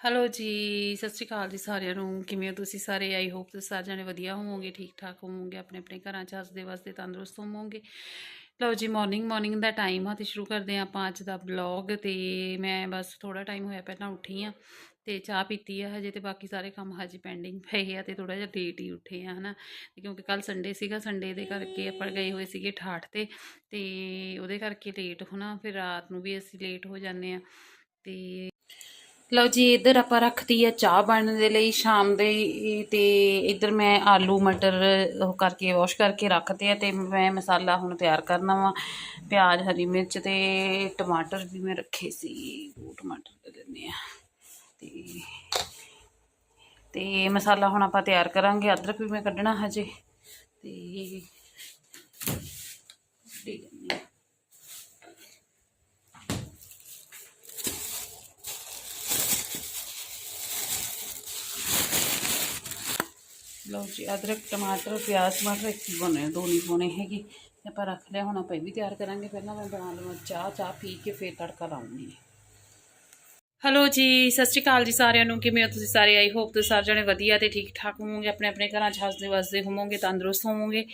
Hello ਜੀ, ਸਤਿ ਸ਼੍ਰੀ ਅਕਾਲ ਜੀ ਸਾਰਿਆਂ ਨੂੰ। ਕਿਵੇਂ ਹੋ ਤੁਸੀਂ ਸਾਰੇ? ਆਈ ਹੋਪ ਤੁਸੀਂ ਸਾਰੇ ਜਣੇ ਵਧੀਆ ਹੋਵੋਗੇ ਠੀਕ ਠਾਕ ਹੋਵੋਗੇ, ਆਪਣੇ ਆਪਣੇ ਘਰਾਂ 'ਚ ਹੱਸਦੇ ਵਸਦੇ ਤੰਦਰੁਸਤ ਹੋਵੋਗੇ। ਲਓ ਜੀ ਮਾਰਨਿੰਗ ਮਾਰਨਿੰਗ ਦਾ ਟਾਈਮ ਆ ਤੇ ਸ਼ੁਰੂ ਕਰਦੇ ਹਾਂ ਆਪਾਂ ਅੱਜ ਦਾ ਬਲੌਗ ਤੇ ਮੈਂ ਬਸ ਥੋੜਾ ਟਾਈਮ ਹੋਇਆ ਪਹਿਲਾਂ ਉੱਠੀ ਆ ਤੇ ਚਾਹ ਪੀਤੀ ਆ, ਹਜੇ ਤੇ ਬਾਕੀ ਸਾਰੇ ਕੰਮ ਹਜੇ ਪੈਂਡਿੰਗ ਪਏ ਆ ਤੇ ਥੋੜਾ ਜਿਹਾ ਲੇਟ ਹੀ ਉੱਠੇ ਆ, ਹਨਾ। ਤੇ ਕਿਉਂਕਿ ਕੱਲ ਸੰਡੇ ਸੀਗਾ ਸੰਡੇ ਦੇ ਕਰਕੇ ਆਪਾਂ ਗਏ ਹੋਏ ਸੀਗੇ ਠਾਠ ਤੇ ਤੇ ਉਹਦੇ ਕਰਕੇ ਲੇਟ ਹੋਣਾ, ਫਿਰ ਰਾਤ ਨੂੰ ਵੀ ਅਸੀਂ ਲੇਟ ਹੋ ਜਾਂਦੇ ਆ ਤੇ ਲਓ ਜੀ, ਇੱਧਰ ਆਪਾਂ ਰੱਖਤੀ ਆ ਚਾਹ ਬਣਨ ਦੇ ਲਈ ਸ਼ਾਮ ਦੇ ਤੇ ਇੱਧਰ ਮੈਂ ਆਲੂ, ਮਟਰ ਉਹ ਕਰਕੇ ਵਾਸ਼ ਕਰਕੇ ਰੱਖਤੇ ਆ, ਤੇ ਮੈਂ ਮਸਾਲਾ ਹੁਣ ਤਿਆਰ ਕਰਨਾ ਵਾ। ਪਿਆਜ਼, ਹਰੀ ਮਿਰਚ ਤੇ ਟਮਾਟਰ ਵੀ ਮੈਂ ਰੱਖੇ ਸੀ। ਉਹ ਟਮਾਟਰ ਲੈ ਲੈਂਦੇ ਆ। ਤੇ ਤੇ ਮਸਾਲਾ ਹੁਣ ਆਪਾਂ ਤਿਆਰ ਕਰਾਂਗੇ। ਅਦਰਕ ਵੀ ਮੈਂ ਕੱਢਣਾ ਹਜੇ। ਤੇ, ਦੇ ਦਿੰਦੇ ਆ ਲਓ ਜੀ, ਅਦਰਕ, ਟਮਾਟਰ, ਪਿਆਜ਼, ਟਮਾਟਰ ਇੱਕ ਹੀ ਬਣੇ ਦੋ ਨਹੀਂ ਪਾਉਣੇ ਹੈਗੇ। ਆਪਾਂ ਰੱਖ ਲਿਆ, ਹੁਣ ਆਪਾਂ ਇਹ ਵੀ ਤਿਆਰ ਕਰਾਂਗੇ। ਪਹਿਲਾਂ ਮੈਂ ਬਣਾ ਲਵਾਂ ਚਾਹ ਚਾਹ ਪੀ ਕੇ ਫੇਰ ਤੜਕਾ ਲਾਉਂਗੀ। ਹੈਲੋ ਜੀ, ਸਤਿ ਸ਼੍ਰੀ ਅਕਾਲ ਜੀ ਸਾਰਿਆਂ ਨੂੰ। ਕਿਵੇਂ ਹੋ ਤੁਸੀਂ ਸਾਰੇ? ਆਈ ਹੋਪ ਤੁਸੀਂ ਸਾਰੇ ਜਣੇ ਵਧੀਆ ਤੇ ਠੀਕ ਠਾਕ ਹੋਵੋਗੇ। ਆਪਣੇ ਆਪਣੇ ਘਰਾਂ 'ਚ ਹੱਸਦੇ ਵਸਦੇ ਹੋਵੋਗੇ, ਤੰਦਰੁਸਤ ਹੋਵੋਗੇ।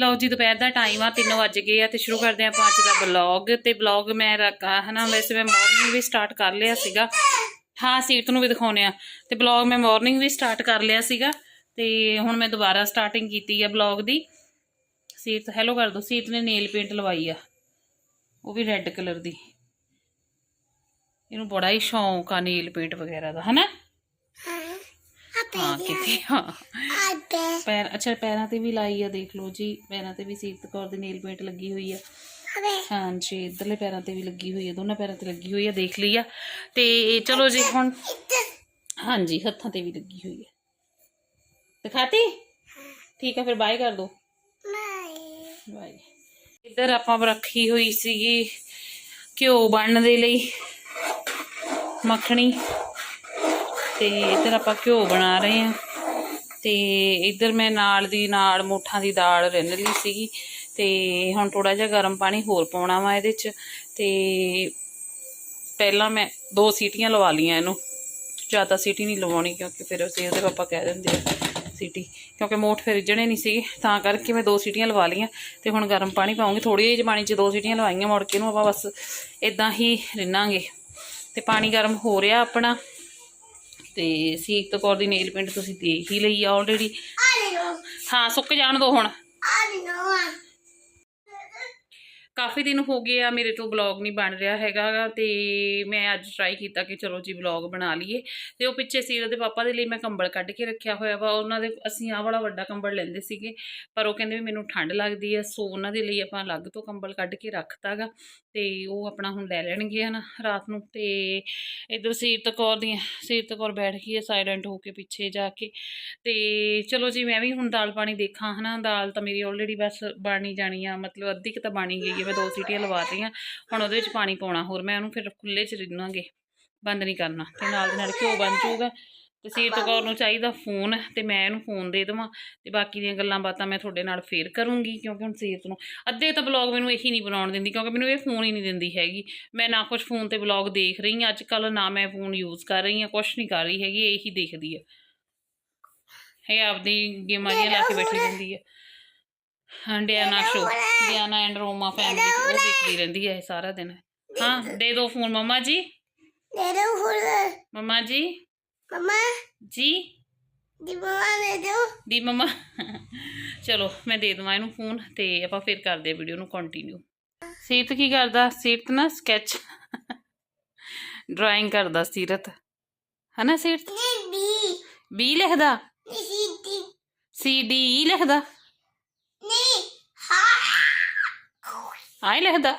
ਲਓ ਜੀ, ਦੁਪਹਿਰ ਦਾ ਟਾਈਮ ਆ 3 ਵਜ ਗਏ ਆ ਤੇ ਸ਼ੁਰੂ ਕਰਦੇ ਆਪਾਂ ਅੱਜ ਦਾ ਬਲੌਗ ਤੇ ਬਲੌਗ ਮੈਂ ਰੱਖਾ ਹਨਾ, ਵੈਸੇ ਮੈਂ ਮਾਰਨਿੰਗ ਵੀ ਸਟਾਰਟ ਕਰ ਲਿਆ ਸੀਗਾ। ਹਾਂ ਸੀਟ ਨੂੰ ਵੀ ਦਿਖਾਉਣੇ ਆ ਤੇ ਬਲੌਗ ਮੈਂ ਮਾਰਨਿੰਗ ਵੀ ਸਟਾਰਟ ਕਰ ਲਿਆ ਸੀਗਾ। ਤੇ ਹੁਣ ਮੈਂ ਦੁਬਾਰਾ ਸਟਾਰਟਿੰਗ ਕੀਤੀ ਆ ਬਲੌਗ ਦੀ। ਸੀਤ ਹੈਲੋ ਕਰ ਦੋ। ਸੀਤ ਨੇ ਨੇਲ ਪੇਂਟ ਲਵਾਈ ਆ। ਉਹ ਵੀ ਰੈੱਡ ਕਲਰ ਦੀ। ਇਹਨੂੰ ਬੜਾ ਹੀ ਸ਼ੌਂਕ ਆ ਨੇਲ ਪੇਂਟ ਵਗੈਰਾ ਦਾ ਹਨਾ? ਹਾਂ ਕਿਤੇ ਹਾਂ। ਪੈਰ ਅੱਛਾ ਪੈਰਾਂ ਤੇ ਵੀ ਲਾਈ ਆ ਦੇਖ ਲਓ ਜੀ। ਪੈਰਾਂ ਤੇ ਵੀ ਸੀਤ ਕੌਰ ਦੀ ਨੇਲ ਪੇਂਟ ਲੱਗੀ ਹੋਈ ਆ। ਹਾਂਜੀ ਇਧਰਲੇ ਪੈਰਾਂ ਤੇ ਵੀ ਲੱਗੀ ਹੋਈ ਆ ਦੋਨਾਂ ਪੈਰਾਂ ਤੇ ਲੱਗੀ ਹੋਈ ਆ ਦੇਖ ਲਈ ਆ। ਤੇ ਚਲੋ ਜੀ ਹੁਣ ਹਾਂਜੀ ਹੱਥਾਂ ਤੇ ਵੀ ਲੱਗੀ ਹੋਈ ਆ। ਦਿਖਾਤੀ? ਠੀਕ ਹੈ ਫਿਰ ਬਾਏ ਕਰ ਦੋ। ਬਾਏ। ਇੱਧਰ ਆਪਾਂ ਰੱਖੀ ਹੋਈ ਸੀਗੀ ਘਿਓ ਬਣਨ ਦੇ ਲਈ ਮੱਖਣੀ। ਤੇ ਇੱਧਰ ਆਪਾਂ ਘਿਓ ਬਣਾ ਰਹੇ ਆ ਤੇ ਇੱਧਰ ਮੈਂ ਨਾਲ ਦੀ ਨਾਲ ਮੋਠਾਂ ਦੀ ਦਾਲ ਰਿੰਨ ਲਈ ਸੀਗੀ। ਤੇ ਹੁਣ ਥੋੜਾ ਜਿਹਾ ਗਰਮ ਪਾਣੀ ਹੋਰ ਪਾਉਣਾ ਵਾ ਇਹਦੇ 'ਚ। ਤੇ ਪਹਿਲਾਂ ਮੈਂ ਦੋ ਸੀਟੀਆਂ ਲਵਾ ਲੀਆਂ ਇਹਨੂੰ। ਜ਼ਿਆਦਾ ਸੀਟੀ ਨਹੀਂ ਲਵਾਉਣੀ ਕਿਉਂਕਿ ਫਿਰ ਅਸੀਂ ਉਹਦੇ ਪਾਪਾ ਕਹਿ ਦਿੰਦੇ ਆ। ਸੀਟੀ ਕਿਉਂਕਿ ਮੋਠ ਫਿਰ ਰਿੱਝਣੇ ਨਹੀਂ ਸੀਗੇ ਤਾਂ ਕਰਕੇ ਮੈਂ ਦੋ ਸੀਟੀਆਂ ਲਵਾ ਲੀਆਂ ਤੇ ਹੁਣ ਗਰਮ ਪਾਣੀ ਪਾਉਂਗੀ। ਥੋੜੀ ਜਿਹੀ ਪਾਣੀ 'ਚ ਦੋ ਸੀਟੀਆਂ ਲਵਾਈਆਂ ਮੁੜ ਕੇ ਨੂੰ ਆਪਾਂ ਬਸ ਇਦਾਂ ਹੀ ਰਿੰਨਾਂਗੇ। ਤੇ ਪਾਣੀ ਗਰਮ ਹੋ ਰਿਹਾ ਆਪਣਾ। ਤੇ ਸੀਤ ਕੌਰ ਦੀ ਨੇਲ ਪਿੰਟ ਤੁਸੀਂ ਦੇਖ ਹੀ ਲਈ ਆ ਆਲਰੇਡੀ ਹਾਂ ਸੁੱਕ ਜਾਣ ਦੋ ਹੁਣ। ਕਾਫੀ ਦਿਨ ਹੋ ਗਏ ਆ, ਮੇਰੇ ਤੋਂ ਬਲੌਗ ਨਹੀਂ ਬਣ ਰਿਹਾ ਹੈਗਾ ਗਾ ਤੇ ਮੈਂ ਅੱਜ ਟਰਾਈ ਕੀਤਾ ਕਿ ਚਲੋ ਜੀ ਬਲੌਗ ਬਣਾ ਲਈਏ। ਤੇ ਉਹ ਪਿੱਛੇ ਸੀਰਤ ਦੇ ਪਾਪਾ ਦੇ ਲਈ ਮੈਂ ਕੰਬਲ ਕੱਢ ਕੇ ਰੱਖਿਆ ਹੋਇਆ ਵਾ, ਉਹਨਾਂ ਦੇ ਅਸੀਂ ਆਹ ਵਾਲਾ ਵੱਡਾ ਕੰਬਲ ਲੈਂਦੇ ਸੀਗੇ, ਪਰ ਉਹ ਕਹਿੰਦੇ ਵੀ ਮੈਨੂੰ ਠੰਡ ਲੱਗਦੀ ਹੈ ਸੋ ਉਹਨਾਂ ਦੇ ਲਈ ਆਪਾਂ ਅਲੱਗ ਤੋਂ ਕੰਬਲ ਕੱਢ ਕੇ ਰੱਖਤਾਗਾ ਤੇ ਉਹ ਆਪਣਾ ਹੁਣ ਲੈ ਲੈਣਗੇ ਹਨ ਰਾਤ ਨੂੰ ਤੇ ਇਧਰ ਸੀਰਤ ਕੌਰ ਦੀਆਂ, ਸੀਰਤ ਕੌਰ ਬੈਠ ਗਈ ਹੈ ਸਾਇਲੈਂਟ ਹੋ ਕੇ ਪਿੱਛੇ ਜਾ ਕੇ ਤੇ ਚਲੋ ਜੀ ਮੈਂ ਵੀ ਹੁਣ ਦਾਲ ਪਾਣੀ ਦੇਖਾਂ ਹਨਾ, ਦਾਲ ਤਾਂ ਮੇਰੀ ਆਲਰੇਡੀ ਬਸ ਬਣੀ ਜਾਣੀ ਆ, ਮਤਲਬ ਅੱਧੀ ਕੁ ਤਾਂ ਬਣੀ ਗਈ ਹੈ ਮੈਂ ਦੋ ਸੀਟੀਆਂ ਲਵਾਤੀਆਂ ਹੁਣ ਉਹਦੇ ਵਿੱਚ ਪਾਣੀ ਪਾਉਣਾ ਹੋਰ, ਮੈਂ ਉਹਨੂੰ ਫਿਰ ਖੁੱਲੇ 'ਚ ਰਿੰਨਾਂਗੇ। ਬੰਦ ਨਹੀਂ ਕਰਨਾ। ਤੇ ਨਾਲ ਦੇ ਨਾਲ ਘਿਓ ਬਣ ਜਾਊਗਾ। ਤੇ ਸੀਰਤ ਕੌਰ ਨੂੰ ਚਾਹੀਦਾ ਫੋਨ, ਤੇ ਮੈਂ ਇਹਨੂੰ ਫੋਨ ਦੇ ਦੇਵਾਂ। ਤੇ ਬਾਕੀ ਦੀਆਂ ਗੱਲਾਂ ਬਾਤਾਂ ਮੈਂ ਤੁਹਾਡੇ ਨਾਲ ਫੇਰ ਕਰੂੰਗੀ, ਕਿਉਂਕਿ ਹੁਣ ਸੀਰਤ ਨੂੰ ਅੱਧੇ ਤਾਂ ਬਲੌਗ ਮੈਨੂੰ ਇਹੀ ਨਹੀਂ ਬਣਾਉਣ ਦਿੰਦੀ, ਕਿਉਂਕਿ ਮੈਨੂੰ ਇਹ ਫੋਨ ਹੀ ਨਹੀਂ ਦਿੰਦੀ ਹੈਗੀ। ਮੈਂ ਨਾ ਕੁਝ ਫੋਨ ਤੇ ਬਲੌਗ ਦੇਖ ਰਹੀ ਹਾਂ। ਅੱਜ ਕੱਲ ਨਾ ਮੈਂ ਫੋਨ ਯੂਜ਼ ਕਰ ਰਹੀ ਹਾਂ ਕੁਝ ਨਹੀਂ ਕਰ ਰਹੀ ਹੈਗੀ, ਇਹੀ ਦੇਖਦੀ ਹੈ ਇਹ ਆਪਦੀ ਗੇਮਾਂ ਜਿਹੀਆਂ ਲਾ ਕੇ ਬੈਠੀ ਰਹਿੰਦੀ ਹੈ Diana show Diana and Roma family ਉਹ ਦੇਖਦੀ ਰਹਿੰਦੀ ਹੈ ਸਾਰਾ ਦਿਨ। ਹਾਂ ਦੇ ਦਿਓ ਫੋਨ ਮਮਾ ਜੀ। ਦੇ ਦੋ ਫੁੱਲ ਮਮਾ ਜੀ। ਮਮਾ। ਜੀ। ਦੀ ਮਮਾ ਦੇ ਦੋ। ਦੀ ਮਮਾ। ਚਲੋ ਮੈਂ ਦੇ ਦਵਾਂ ਇਹਨੂੰ ਫੋਨ ਤੇ ਆਪਾਂ ਫਿਰ ਕਰਦੇ ਵੀਡੀਓ ਨੂੰ ਕੰਟੀਨਿਊ ਸੀਰਤ ਕੀ ਕਰਦਾ? ਸੀਰਤ ਨਾ ਸਕੈਚ ਡਰਾਇੰਗ ਕਰਦਾ ਸੀਰਤ। ਹਨਾ ਸੀਰਤ? ਬੀ ਬੀ ਲਿਖਦਾ? C T C D E ਲਿਖਦਾ ਨੀ ਹਾਂ ਆਈ ਲਿਖਦਾ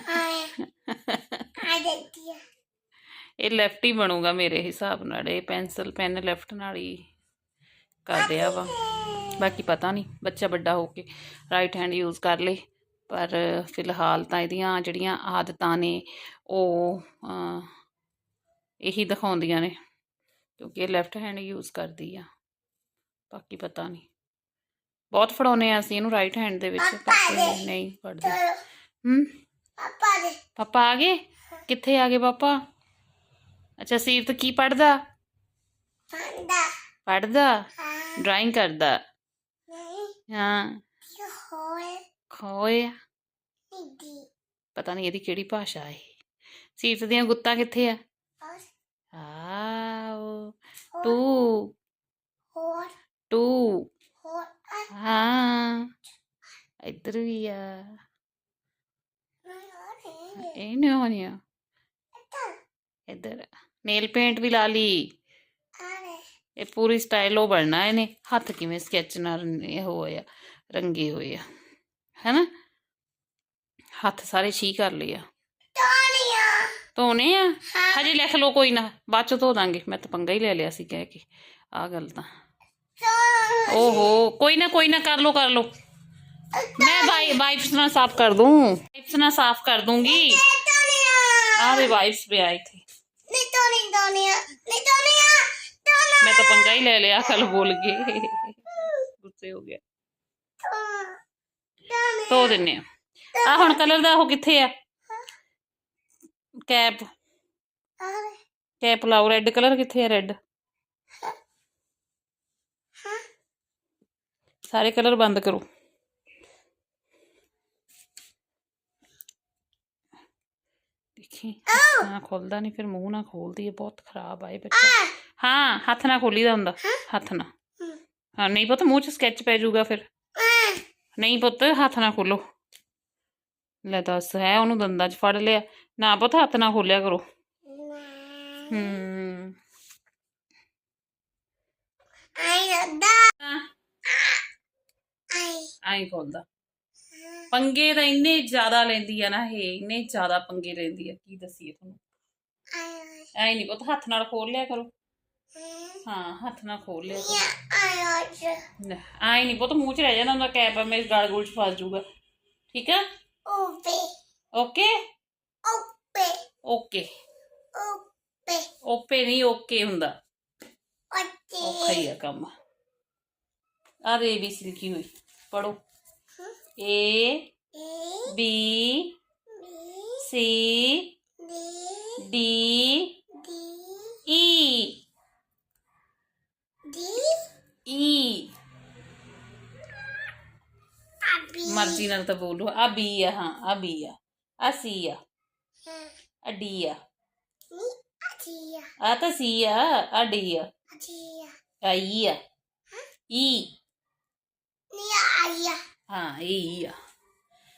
ਹਾਏ ਆ ਦਿੱਤੀ ਆ ਇਹ ਲੈਫਟ ਹੀ ਬਣੂਗਾ ਮੇਰੇ ਹਿਸਾਬ ਨਾਲ ਇਹ ਪੈਨਸਲ ਪੈਨ ਲੈਫਟ ਨਾਲ ਹੀ ਕਰ ਰਿਹਾ ਵਾ ਬਾਕੀ ਪਤਾ ਨਹੀਂ ਬੱਚਾ ਵੱਡਾ ਹੋ ਕੇ ਰਾਈਟ ਹੈਂਡ ਯੂਜ਼ ਕਰ ਲੇ ਪਰ ਫਿਲਹਾਲ ਤਾਂ ਇਹਦੀਆਂ ਜਿਹੜੀਆਂ ਆਦਤਾਂ ਨੇ ਉਹ ਇਹੀ ਦਿਖਾਉਂਦੀਆਂ ਨੇ ਕਿਉਂਕਿ ਇਹ ਲੈਫਟ ਹੈਂਡ ਯੂਜ਼ ਕਰਦੀ ਆ ਬਾਕੀ ਪਤਾ ਨਹੀਂ ਬਹੁਤ ਫੜਾਉਨੇ ਆ ਅਸੀਂ ਇਹਨੂੰ ਰਾਈਟ ਹੈਂਡ ਦੇ ਵਿੱਚ ਪਰ ਇਹ ਨਹੀਂ ਪੜਦੀ ਹੂੰ? ਪਾਪਾ ਦੇ। ਪਾਪਾ ਆ ਗਏ? ਕਿੱਥੇ ਆ ਗਏ ਪਾਪਾ? ਅੱਛਾ ਸੀਰਤ ਕੀ ਪੜਦਾ. ਪੜਦਾ Ah. ਡਰਾਇੰਗ ਕਰਦਾ? Này. ਹਾਂ. ਖੋਏ। gì. ਪਤਾ ਨਹੀਂ ਇਹਦੀ ਕਿਹੜੀ ਭਾਸ਼ਾ ਹੈ ਸੀਰਤ ਦੀਆਂ ਗੁੱਤਾਂ ਕਿੱਥੇ ਆ. ਆਓ. ਟੂ Hôi. ਟੂ Hôi. À. ਹਾਂ ਇੱਧਰ ਵੀ ਆ Nó nói thế. ਇਹ ਨਹੀਂ ਹੋਣੀਆਂ Thật. ਇੱਧਰ ਨੇਲ ਪੇਂਟ ਵੀ ਲਾ ਲਈ À này. ਇਹ ਪੂਰੀ ਸਟਾਈਲ ਉਹ ਬਣਨਾ ਇਹਨੇ ਹੱਥ ਕਿਵੇਂ ਸਕੈਚ ਨਾਲ ਇਹ ਹੋਏ ਆ ਰੰਗੇ ਹੋਏ ਆ ਹੈਨਾ ਹੱਥ ਸਾਰੇ ਛੀ ਕਰ ਲਏ ਆ Tonia. ਧੋਨੇ ਆ ਹਾਂ। ਹਜੇ ਲਿਖ ਲਓ ਕੋਈ ਨਾ ਬਾਅਦ ਚ ਧੋ ਦਾਂਗੇ ਮੈਂ ਤਾਂ ਪੰਗਾ ਹੀ ਲੈ ਲਿਆ ਸੀ ਕਹਿ ਕੇ ਆ ਗੱਲ ਤਾਂ Tonia. ਓਹੋ ਕੋਈ ਨਾ ਕੋਈ ਨਾ ਕਰ ਲਓ ਕਰ ਲਓ ਮੈਂ ਵਾਈ ਵਾਈਪਸ ਨਾਲ ਸਾਫ਼ ਕਰ ਦੂੰ ਵਾਈਪਸ ਨਾਲ ਸਾਫ਼ ਕਰ ਦੂੰਗੀ Tonia. ਆਹ ਵੇ ਵਾਈਪਸ ਪਿਆ ਇੱਥੇ Này Tonia. Tonia. Này Tonia. Tonia. ਮੈਂ ਤਾਂ ਪੰਗਾ ਹੀ ਲੈ ਲਿਆ ਕੱਲ ਬੋਲ ਕੇ ਗੁੱਸੇ ਹੋ ਗਿਆ Tonia. ਧੋ ਦਿੰਨੇ ਆ ਆ ਹੁਣ ਕਲਰ ਦਾ ਉਹ ਕਿੱਥੇ ਆ ਕੈਪ À này. ਕੈਪ ਲਾਓ ਰੈੱਡ ਕਲਰ ਕਿੱਥੇ ਆ ਰੈੱਡ ਹਾਂ। ਸਾਰੇ ਕਲਰ ਬੰਦ ਕਰੋ। ਦੇਖੀ ਹਾਂ ਖੁੱਲਦਾ ਨਹੀਂ ਫਿਰ ਮੂੰਹ ਨਾ ਖੋਲਦੀ ਹੈ ਬਹੁਤ ਖਰਾਬ ਆਏ ਬੱਚਾ. ਹਾਂ ਹੱਥ ਨਾਲ ਖੋਲੀਦਾ ਹੁੰਦਾ ਹੱਥ ਹਮ। ਹਾਂ। ਨਹੀਂ ਪੁੱਤ ਮੂੰਹ 'ਚ ਸਕੈਚ ਪੈ ਜਾਊਗਾ ਫਿਰ. ਨਹੀਂ ਪੁੱਤ ਹੱਥ ਨਾਲ ਖੋਲੋ। ਲੈ ਦੱਸ ਹੈ ਉਹਨੂੰ ਦੰਦਾਂ 'ਚ ਫੜ ਲਿਆ। ਨਾ ਪੁੱਤ ਹੱਥ ਨਾਲ ਖੋਲਿਆ ਕਰੋ। ਹੂੰ। Ai là da. Ai. ਆਈ ਖੋਲਦਾ ਪੰਗੇ ਤਾਂ ਇੰਨੇ ਜ਼ਿਆਦਾ ਲੈਂਦੀ ਆ ਨਾ ਇਹ ਇੰਨੇ ਜ਼ਿਆਦਾ ਪੰਗੇ ਲੈਂਦੀ ਆ ਕੀ ਦੱਸੀਏ ਤੁਹਾਨੂੰ Ai. ਐ ਨਹੀਂ ਪੁੱਤ ਹੱਥ ਨਾਲ ਖੋਲ ਲਿਆ ਕਰੋ Ừ. ਹਾਂ ਹੱਥ ਨਾਲ ਖੋਲ ਲਿਆ ਕਰੋ Nhà ai rồi. ਆਈ ਨਹੀਂ ਪੁੱਤ ਮੂੰਹ 'ਚ ਰਹਿ ਜਾਂਦਾ ਹੁੰਦਾ ਕੈਪ ਮੇਰੇ ਗਲ ਗੁਲ 'ਚ ਫਸ ਜਾਊਗਾ ਠੀਕ ਆ Ube. Okay Ube. Okay Ube. ਓਪੇ ਨਹੀਂ ਓਕੇ ਹੁੰਦਾ ਔਖਾ ਹੀ Ode. ਆ ਕੰਮ ਆ ਰੇ ਬੀ ਸੀ ਲਿਖੀ ਹੋਈ ਪੜੋ A. B B. C D. D D. E D. E. ਮਰਜ਼ੀ ਨਾਲ ਤਾਂ ਬੋਲੋ ਆ ਬੀ ਆ ਹਾਂ ਆ ਬੀ ਆ ਆ ਸੀ ਆ. ਆ ਡੀ ਆ. ਆ ਤਾਂ ਸੀ ਆ ਆ ਡੀ ਆ. ਆ ਈ ਆ ਈ. ਹਾਂ ਇਹ ਈ ਆ।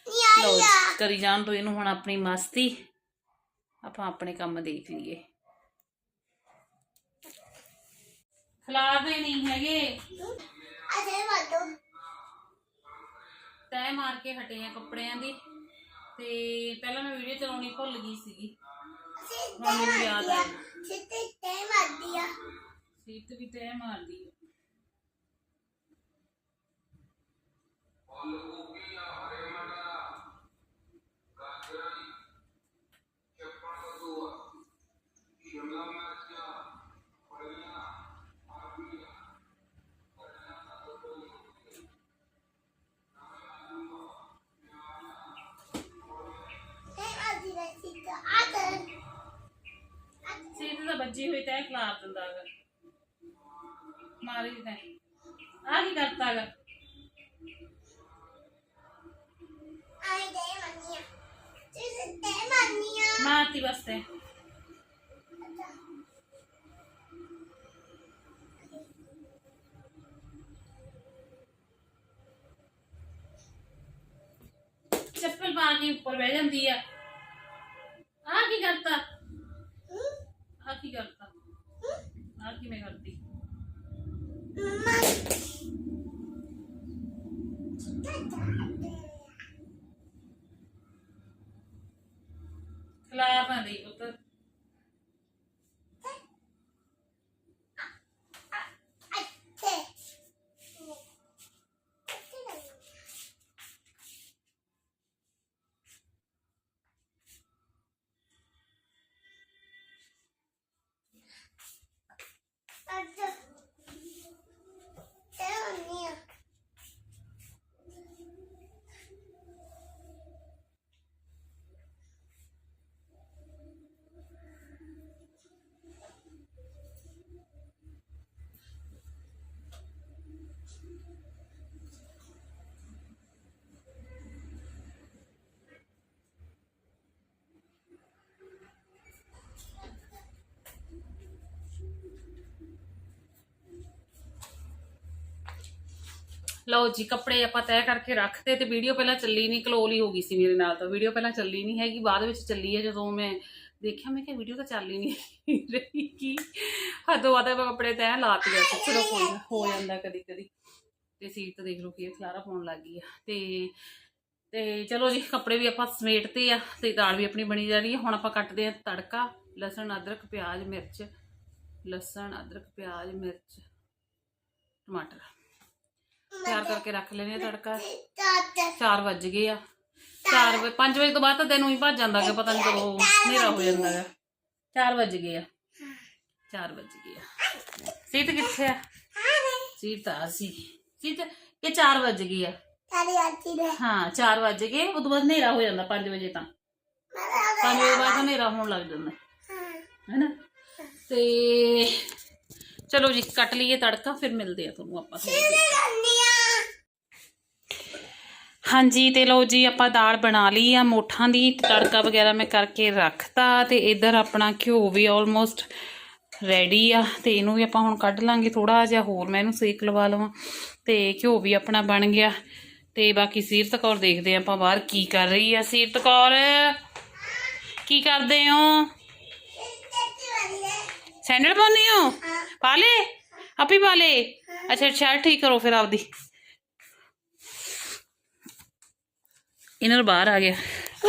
Ni ਲਓ ਜੀ, aya. ਕਰੀ ਜਾਣ ਤੋਂ ਇਹਨੂੰ ਹੁਣ ਆਪਣੀ ਮਸਤੀ। ਆਪਾਂ ਆਪਣੇ ਕੰਮ ਦੇਖ ਲਈਏ। ਖਿਲਾਰਦੇ ਨਹੀਂ ਹੈਗੇ. ਤੈ ਮਾਰ ਕੇ ਹਟੇ ਆ ਕੱਪੜਿਆਂ ਦੀ। ਤੇ ਪਹਿਲਾਂ ਮੈਂ ਵੀਡੀਓ ਚਲਾਉਣੀ ਭੁੱਲ ਗਈ ਸੀਗੀ। ਹੁਣ ਮੈਨੂੰ ਯਾਦ. ਸੀਟ ਵੀ ਤੈ ਮਾਰਦੀ ਆ। ਵੱਜੀ ਹੋਈ ਤੈ ਖਿਲਾਰ ਦਿੰਦਾ ਗਾ ਮਾਰੀ ਤੈ। ਆ ਕੀ ਕਰਤਾ ਗਾ ਆਏ ਦੇ ਮੰਨੀਆਂ ਤੇ ਦੇ ਮੰਨੀਆਂ ਮਾਰਤੀ ਵਾਸਤੇ ਚੱਪਲ ਪਾ ਕੇ ਉੱਪਰ ਬਹਿ ਜਾਂਦੀ ਆ ਲਓ ਜੀ ਕੱਪੜੇ ਆਪਾਂ ਤੈਅ ਕਰਕੇ ਰੱਖਤੇ ਤੇ ਵੀਡੀਓ ਪਹਿਲਾਂ ਚੱਲੀ ਨਹੀਂ ਕਲੋਲ ਹੀ ਹੋ ਗਈ ਸੀ ਮੇਰੇ ਨਾਲ ਤਾਂ। ਵੀਡੀਓ ਪਹਿਲਾਂ ਚੱਲੀ ਨਹੀਂ ਹੈਗੀ ਬਾਅਦ ਵਿੱਚ ਚੱਲੀ ਹੈ ਜਦੋਂ ਮੈਂ ਦੇਖਿਆ ਮੈਂ ਕਿਹਾ ਵੀਡੀਓ ਤਾਂ ਚੱਲ ਹੀ ਨਹੀਂ ਰਹੀ ਕੀ। ਹਦੋਂ ਬਾਅਦ ਆਪਾਂ ਕੱਪੜੇ ਤੈਅ ਲਾਤੀ ਆ ਚਲੋ ਕੋਈ ਨਾ, ਹੋ ਜਾਂਦਾ ਕਦੀ ਕਦੀ ਤੇ ਸੀਟ ਤਾਂ ਦੇਖ ਲਓ ਕੀ ਖਲਾਰਾ ਪਾਉਣ ਲੱਗ ਗਈ ਆ। ਤੇ ਤੇ ਚਲੋ ਜੀ ਕੱਪੜੇ ਵੀ ਆਪਾਂ ਸਮੇਟਤੇ ਆ ਤੇ ਦਾਲ ਵੀ ਆਪਣੀ ਬਣੀ ਜਾ ਰਹੀ ਹੈ ਹੁਣ ਆਪਾਂ ਕੱਟਦੇ ਆ ਤੜਕਾ ਲਸਣ ਅਦਰਕ ਪਿਆਜ਼ ਮਿਰਚ। ਲਸਣ ਅਦਰਕ ਪਿਆਜ਼ ਮਿਰਚ ਟਮਾਟਰ। ਤਿਆਰ ਕਰਕੇ ਰੱਖ ਲੈਣੇ ਆ ਤੜਕਾ। ਚਾਚਾ 4 ਵੱਜ ਗਏ ਆ। 4 ਵਜੇ 5 ਵਜੇ ਤੋਂ ਬਾਅਦ ਤਾਂ ਦਿਨ ਹੀ ਭੱਜ ਜਾਂਦਾ ਕਿ ਪਤਾ ਨਹੀਂ ਕਦੋਂ ਹਨੇਰਾ ਹੋ ਜਾਂਦਾ ਹੈ 4 ਵੱਜ ਗਏ ਆ। 4 ਵੱਜ ਗਏ ਆ। ਸੀਤ ਕਿੱਥੇ ਆ? ਸੀਤ ਆ ਸੀ ਸੀਤ ਕਿ 4 ਵੱਜ ਗਏ ਆ। ਹਾਂ 4 ਵੱਜ ਗਏ। ਉਦੋਂ ਬਾਅਦ ਹਨੇਰਾ ਹੋ ਜਾਂਦਾ 5 ਵਜੇ ਤਾਂ। 5 ਵਜੇ ਬਾਅਦ ਹਨੇਰਾ ਹੋਣ ਲੱਗ ਜਾਂਦਾ। ਹੈਨਾ? ਤੇ ਚਲੋ ਜੀ, ਕੱਟ ਲਈਏ ਤੜਕਾ, ਫਿਰ ਮਿਲਦੇ ਆ ਤੁਹਾਨੂੰ ਆਪਾਂ ਹਾਂਜੀ, ਤੇ ਲਓ ਜੀ, ਆਪਾਂ ਦਾਲ ਬਣਾ ਲਈ ਆ, ਮੋਠਾਂ ਦੀ, ਤੜਕਾ ਵਗੈਰਾ ਮੈਂ ਕਰਕੇ ਰੱਖਤਾ, ਤੇ ਇਧਰ ਆਪਣਾ ਘਿਓ ਵੀ ਆਲਮੋਸਟ ਰੈਡੀ ਆ, ਤੇ ਇਹਨੂੰ ਵੀ ਆਪਾਂ ਹੁਣ ਕੱਢ ਲਾਂਗੇ ਥੋੜਾ ਜਿਹਾ ਹੋਰ, ਮੈਂ ਇਹਨੂੰ ਸੇਕ ਲਵਾ ਲਵਾਂ, ਤੇ ਘਿਓ ਵੀ ਆਪਣਾ ਬਣ ਗਿਆ, ਤੇ ਬਾਕੀ ਸੀਰਤ ਕੌਰ ਦੇਖਦੇ ਆ ਆਪਾਂ ਬਾਹਰ ਕੀ ਕਰ ਰਹੀ ਆ। ਸੀਰਤ ਕੌਰ, ਕੀ ਕਰਦੇ ਹੋ? ਸੈਂਡਲ ਪਾਉਨੇ ਹੋ? ਪਾ ਲੇ? ਆਪੀ ਪਾ ਲੇ। ਅੱਛਾ ਸ਼ਰਟ ਠੀਕ ਕਰੋ ਫਿਰ ਆਪਦੀ। ਇਹਨਾਂ ਨੂੰ ਬਾਹਰ ਆ ਗਿਆ।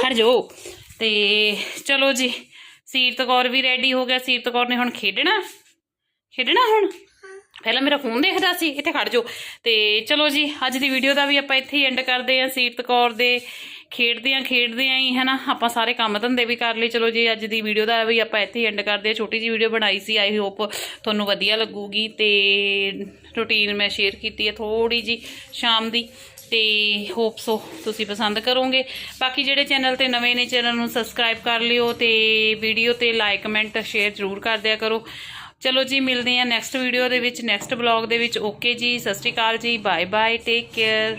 ਖੜ ਜਾਓ। ਤੇ ਚਲੋ ਜੀ, ਸੀਰਤ ਕੌਰ ਵੀ ਰੈਡੀ ਹੋ ਗਿਆ। ਸੀਰਤ ਕੌਰ ਨੇ ਹੁਣ ਖੇਡਣਾ? ਖੇਡਣਾ ਹੁਣ? ਪਹਿਲਾਂ ਮੇਰਾ ਫੋਨ ਦੇਖਦਾ ਸੀ। ਇੱਥੇ ਖੜ ਜਾਓ। ਤੇ ਚਲੋ ਜੀ, ਅੱਜ ਦੀ ਵੀਡੀਓ ਦਾ ਵੀ ਆਪਾਂ ਇੱਥੇ ਹੀ ਐਂਡ ਕਰਦੇ ਆਂ ਸੀਰਤ ਕੌਰ ਦੇ ਖੇਡਦਿਆਂ ਖੇਡਦੇ ਆਂ ਹੀ, ਹਨਾ? ਆਪਾਂ ਸਾਰੇ ਕੰਮ ਧੰਦੇ ਵੀ ਕਰ ਲਏ। ਚਲੋ ਜੀ, ਅੱਜ ਦੀ ਵੀਡੀਓ ਦਾ ਵੀ ਆਪਾਂ ਇੱਥੇ ਹੀ ਐਂਡ ਕਰਦੇ ਆਂ। ਛੋਟੀ ਜੀ ਵੀਡੀਓ ਬਣਾਈ ਸੀ ਆਈ ਹੋਪ ਤੁਹਾਨੂੰ ਵਧੀਆ ਲੱਗੂਗੀ। ਤੇ ਰੁਟੀਨ ਮੈਂ ਸ਼ੇਅਰ ਕੀਤੀ ਹੈ ਥੋੜੀ ਜੀ ਸ਼ਾਮ ਦੀ। ਤੇ ਹੋਪ ਸੋ ਤੁਸੀਂ ਪਸੰਦ ਕਰੋਗੇ। ਬਾਕੀ ਜਿਹੜੇ ਚੈਨਲ ਤੇ ਨਵੇਂ ਨੇ ਚੈਨਲ ਨੂੰ ਸਬਸਕ੍ਰਾਈਬ ਕਰ ਲਿਓ ਤੇ ਵੀਡੀਓ ਤੇ ਲਾਈਕ ਕਮੈਂਟ ਸ਼ੇਅਰ ਜ਼ਰੂਰ ਕਰ ਦਿਆ ਕਰੋ। ਚਲੋ ਜੀ, ਮਿਲਦੇ ਹਾਂ ਨੈਕਸਟ ਵੀਡੀਓ ਦੇ ਵਿੱਚ ਨੈਕਸਟ ਬਲੌਗ ਦੇ ਵਿੱਚ। ਓਕੇ ਜੀ, ਸਤਿ ਸ਼੍ਰੀ ਅਕਾਲ ਜੀ ਬਾਏ ਬਾਏ ਟੇਕ ਕੇਅਰ